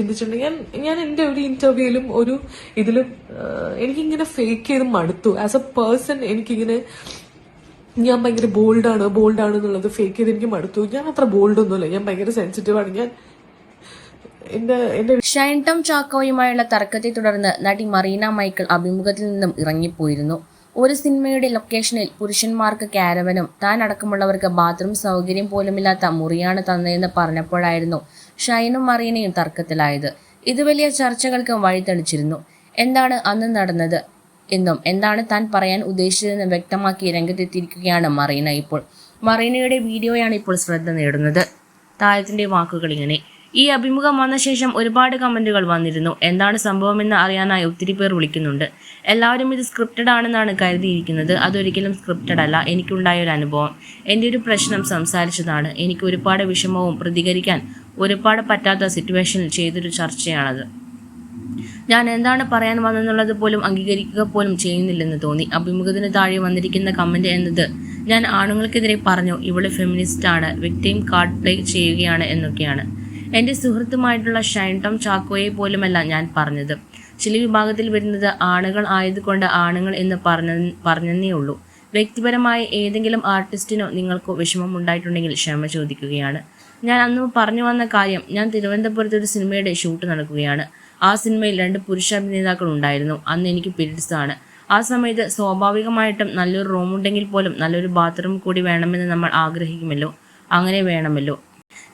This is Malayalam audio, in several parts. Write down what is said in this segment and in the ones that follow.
ചിന്തിച്ചിട്ടുണ്ട്. ഞാൻ ഞാൻ എന്റെ ഒരു ഇന്റർവ്യൂവിലും ഒരു ഇതിലും എനിക്കിങ്ങനെ ഫേക്ക് ചെയ്ത് മടുത്തു. ആസ് എ പേഴ്സൺ എനിക്കിങ്ങനെ ഞാൻ ഭയങ്കര ബോൾഡാണ് ബോൾഡാണ് എന്നുള്ളത് ഫേക്ക് ചെയ്ത് എനിക്ക് മടുത്തു. ഞാൻ അത്ര ബോൾഡ് ഒന്നുമില്ല. ഞാൻ ഭയങ്കര സെൻസിറ്റീവ് ആണ്. ഞാൻ എന്റെ എന്റെ ഷൈൻ ടോം ചാക്കോയുമായുള്ള തർക്കത്തെ തുടർന്ന് നടി മറീന മൈക്കിൾ അഭിമുഖത്തിൽ നിന്നും ഇറങ്ങിപ്പോയിരുന്നു. ഒരു സിനിമയുടെ ലൊക്കേഷനിൽ പുരുഷന്മാർക്ക് കാരവനും താൻ അടക്കമുള്ളവർക്ക് ബാത്റൂം സൗകര്യം പോലുമില്ലാത്ത മുറിയാണ് തന്നതെന്ന് പറഞ്ഞപ്പോഴായിരുന്നു ഷൈനും മറീനയും തർക്കത്തിലായത്. ഇത് വലിയ ചർച്ചകൾക്ക് വഴിതെളിച്ചിരുന്നു. എന്താണ് അന്ന് നടന്നത് എന്നും എന്താണ് താൻ പറയാൻ ഉദ്ദേശിച്ചതെന്ന് വ്യക്തമാക്കി രംഗത്തെത്തിയിരിക്കുകയാണ് മറീന ഇപ്പോൾ. മറീനയുടെ വീഡിയോയാണ് ഇപ്പോൾ ശ്രദ്ധ നേടുന്നത്. താരത്തിന്റെ വാക്കുകൾ ഇങ്ങനെ. ഈ അഭിമുഖം വന്ന ശേഷം ഒരുപാട് കമന്റുകൾ വന്നിരുന്നു. എന്താണ് സംഭവമെന്ന് അറിയാനായി ഒത്തിരി പേർ വിളിക്കുന്നുണ്ട്. എല്ലാവരും ഇത് സ്ക്രിപ്റ്റഡ് ആണെന്നാണ് കരുതിയിരിക്കുന്നത്. അതൊരിക്കലും സ്ക്രിപ്റ്റഡ് അല്ല. എനിക്കുണ്ടായ ഒരു അനുഭവം. എന്റെ ഒരു പ്രശ്നം സംസാരിച്ചതാണ്. എനിക്ക് ഒരുപാട് വിഷമവും പ്രതികരിക്കാൻ ഒരുപാട് പറ്റാത്ത സിറ്റുവേഷനിൽ ചെയ്തൊരു ചർച്ചയാണത്. ഞാൻ എന്താണ് പറയാൻ വന്നെന്നുള്ളത് പോലും അംഗീകരിക്കുക പോലും ചെയ്യുന്നില്ലെന്ന് തോന്നി. അഭിമുഖത്തിന് താഴെ വന്നിരിക്കുന്ന കമന്റ് എന്നത് ഞാൻ ആണുങ്ങൾക്കെതിരെ പറഞ്ഞു ഇവൾ ഫെമിനിസ്റ്റ് ആണ് വ്യക്തിയും കാർഡ് പ്ലേ ചെയ്യുകയാണ് എന്നൊക്കെയാണ്. എന്റെ സുഹൃത്തുമായിട്ടുള്ള ഷൈൻ ടോം ചാക്കോയെ പോലുമല്ല ഞാൻ പറഞ്ഞത്. ചില വിഭാഗത്തിൽ വരുന്നത് ആണുകൾ ആയതുകൊണ്ട് ആണുങ്ങൾ എന്ന് പറഞ്ഞ പറഞ്ഞെന്നേ ഉള്ളൂ. വ്യക്തിപരമായ ഏതെങ്കിലും ആർട്ടിസ്റ്റിനോ നിങ്ങൾക്കോ വിഷമം ഉണ്ടായിട്ടുണ്ടെങ്കിൽ ക്ഷമ ചോദിക്കുകയാണ്. ഞാൻ അന്ന് പറഞ്ഞു വന്ന കാര്യം ഞാൻ തിരുവനന്തപുരത്ത് ഒരു സിനിമയുടെ ഷൂട്ട് നടക്കുകയാണ്. ആ സിനിമയിൽ രണ്ട് പുരുഷ അഭിനേതാക്കൾ ഉണ്ടായിരുന്നു. അന്ന് എനിക്ക് പീരീഡ്സ് ആണ് ആ സമയത്ത് സ്വാഭാവികമായിട്ടും നല്ലൊരു റൂം ഉണ്ടെങ്കിൽ പോലും നല്ലൊരു ബാത്റൂം കൂടി വേണമെന്ന് നമ്മൾ ആഗ്രഹിക്കുമല്ലോ? അങ്ങനെ വേണമല്ലോ?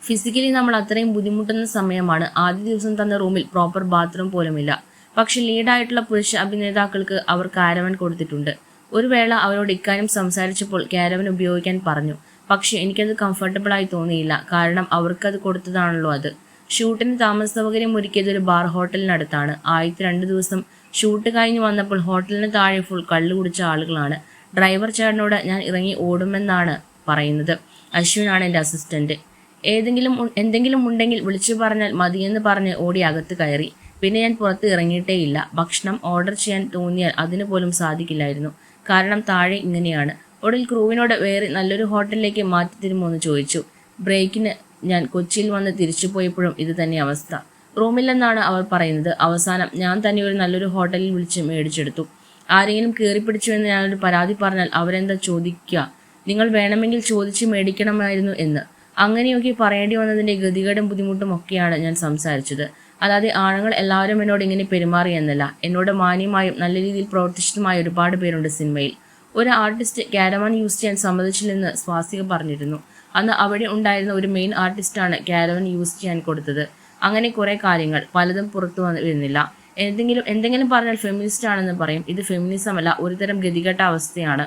ഫിസിക്കലി നമ്മൾ അത്രയും ബുദ്ധിമുട്ടുന്ന സമയമാണ്. ആദ്യ ദിവസം തന്ന റൂമിൽ പ്രോപ്പർ ബാത്റൂം പോലുമില്ല. പക്ഷെ ലീഡായിട്ടുള്ള പുരുഷ അഭിനേതാക്കൾക്ക് അവർ കാരവൻ കൊടുത്തിട്ടുണ്ട്. ഒരു വേള അവരോട് ഇക്കാര്യം സംസാരിച്ചപ്പോൾ കാരവൻ ഉപയോഗിക്കാൻ പറഞ്ഞു. പക്ഷെ എനിക്കത് കംഫർട്ടബിൾ ആയി തോന്നിയില്ല. കാരണം അവർക്കത് കൊടുത്തതാണല്ലോ അത്. ഷൂട്ടിന് താമസ സൗകര്യം ഒരുക്കിയത് ഒരു ബാർ ഹോട്ടലിനടുത്താണ്. ആദ്യത്തെ രണ്ട് ദിവസം ഷൂട്ട് കഴിഞ്ഞ് വന്നപ്പോൾ ഹോട്ടലിന് താഴെ ഫുൾ കള്ളു കുടിച്ച ആളുകളാണ്. ഡ്രൈവർ ചേട്ടനോട് ഞാൻ ഇറങ്ങി ഓടുമെന്നാണ് പറയുന്നത്. അശ്വിനാണ് എന്റെ അസിസ്റ്റന്റ് ഏതെങ്കിലും എന്തെങ്കിലും ഉണ്ടെങ്കിൽ വിളിച്ചു പറഞ്ഞാൽ മതിയെന്ന് പറഞ്ഞ് ഓടി അകത്ത് കയറി. പിന്നെ ഞാൻ പുറത്ത് ഇറങ്ങിയിട്ടേയില്ല. ഭക്ഷണം ഓർഡർ ചെയ്യാൻ തോന്നിയാൽ അതിന് പോലും സാധിക്കില്ലായിരുന്നു. കാരണം താഴെ ഇങ്ങനെയാണ്. ഒടുവിൽ ക്രൂവിനോട് വേറെ നല്ലൊരു ഹോട്ടലിലേക്ക് മാറ്റി തരുമോ എന്ന് ചോദിച്ചു. ബ്രേക്കിന് ഞാൻ കൊച്ചിയിൽ വന്ന് തിരിച്ചു പോയപ്പോഴും ഇത് തന്നെ അവസ്ഥ. റൂമില്ലെന്നാണ് അവർ പറയുന്നത്. അവസാനം ഞാൻ തന്നെ ഒരു നല്ലൊരു ഹോട്ടലിൽ വിളിച്ച് മേടിച്ചെടുത്തു. ആരെങ്കിലും കയറിപ്പിടിച്ചുവെന്ന് ഞാനൊരു പരാതി പറഞ്ഞാൽ അവരെന്താ ചോദിക്കുക നിങ്ങൾ വേണമെങ്കിൽ ചോദിച്ച് മേടിക്കണമായിരുന്നു എന്ന്. അങ്ങനെയൊക്കെ പറയേണ്ടി വന്നതിന്റെ ഗതികേടും ബുദ്ധിമുട്ടും ഒക്കെയാണ് ഞാൻ സംസാരിച്ചത്. അല്ലാതെ ആണുങ്ങൾ എല്ലാവരും എന്നോട് ഇങ്ങനെ പെരുമാറി എന്നല്ല. എന്നോട് മാന്യമായും നല്ല രീതിയിൽ പ്രവർത്തിച്ചതുമായ ഒരുപാട് പേരുണ്ട് സിനിമയിൽ. ഒരു ആർട്ടിസ്റ്റ് കാരവാൻ യൂസ് ചെയ്യാൻ സമ്മതിച്ചില്ലെന്ന് സ്വാസിക പറഞ്ഞിരുന്നു. അന്ന് അവിടെ ഉണ്ടായിരുന്ന ഒരു മെയിൻ ആർട്ടിസ്റ്റാണ് കാരവൻ യൂസ് ചെയ്യാൻ കൊടുത്തത്. അങ്ങനെ കുറെ കാര്യങ്ങൾ പലതും പുറത്തു വന്നിരുന്നില്ല എന്തെങ്കിലും എന്തെങ്കിലും പറഞ്ഞാൽ ഫെമിനിസ്റ്റ് ആണെന്ന് പറയും. ഇത് ഫെമിനിസം അല്ല ഒരുതരം ഗതികെട്ട അവസ്ഥയാണ്.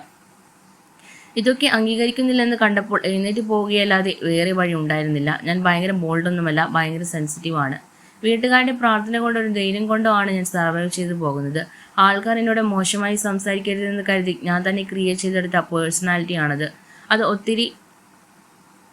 ഇതൊക്കെ അംഗീകരിക്കുന്നില്ലെന്ന് കണ്ടപ്പോൾ എഴുന്നേറ്റ് പോവുകയല്ലാതെ വേറെ വഴി ഉണ്ടായിരുന്നില്ല. ഞാൻ ഭയങ്കര ബോൾഡൊന്നുമല്ല ഭയങ്കര സെൻസിറ്റീവാണ് വീട്ടുകാരുടെ പ്രാർത്ഥന കൊണ്ടോ ഒരു ധൈര്യം കൊണ്ടോ ആണ് ഞാൻ സർവൈവ് ചെയ്തു പോകുന്നത്. ആൾക്കാർ എന്നോട് മോശമായി സംസാരിക്കരുതെന്ന് കരുതി ഞാൻ തന്നെ ക്രിയേറ്റ് ചെയ്തെടുത്ത പേഴ്സണാലിറ്റിയാണത് അത് ഒത്തിരി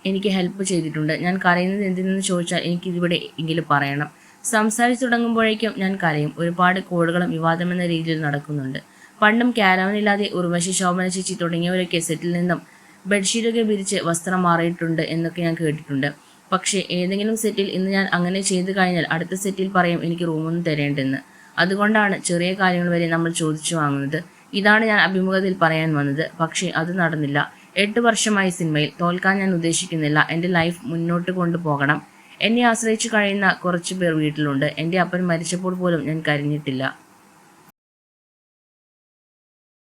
എനിക്ക് ഹെൽപ്പ് ചെയ്തിട്ടുണ്ട്. ഞാൻ കരയുന്നത് എന്തിനെന്ന് ചോദിച്ചാൽ എനിക്കിതിവിടെ എങ്കിലും പറയണം. സംസാരിച്ചു തുടങ്ങുമ്പോഴേക്കും ഞാൻ കരയും. ഒരുപാട് കോളുകളും വിവാദമെന്ന രീതിയിൽ നടക്കുന്നുണ്ട്. പണ്ടും ക്യാരവനില്ലാതെ ഉർവശി ശോഭന ചേച്ചി തുടങ്ങിയവരൊക്കെ സെറ്റിൽ നിന്നും ബെഡ്ഷീറ്റൊക്കെ വിരിച്ച് വസ്ത്രം മാറിയിട്ടുണ്ട് എന്നൊക്കെ ഞാൻ കേട്ടിട്ടുണ്ട്. പക്ഷേ ഏതെങ്കിലും സെറ്റിൽ ഇന്ന് ഞാൻ അങ്ങനെ ചെയ്തു കഴിഞ്ഞാൽ അടുത്ത സെറ്റിൽ പറയും എനിക്ക് റൂമൊന്നും തരേണ്ടെന്ന്. അതുകൊണ്ടാണ് ചെറിയ കാര്യങ്ങൾ വരെ നമ്മൾ ചോദിച്ചു വാങ്ങുന്നത്. ഇതാണ് ഞാൻ അഭിമുഖത്തിൽ പറയാൻ വന്നത്. പക്ഷേ അത് നടന്നില്ല. എട്ട് വർഷമായി സിനിമയിൽ തോൽക്കാൻ ഞാൻ ഉദ്ദേശിക്കുന്നില്ല. എന്റെ ലൈഫ് മുന്നോട്ട് കൊണ്ടുപോകണം. എന്നെ ആശ്രയിച്ചു കഴിയുന്ന കുറച്ച് പേർ വീട്ടിലുണ്ട്. എന്റെ അപ്പൻ മരിച്ചപ്പോൾ പോലും ഞാൻ കരഞ്ഞിട്ടില്ല.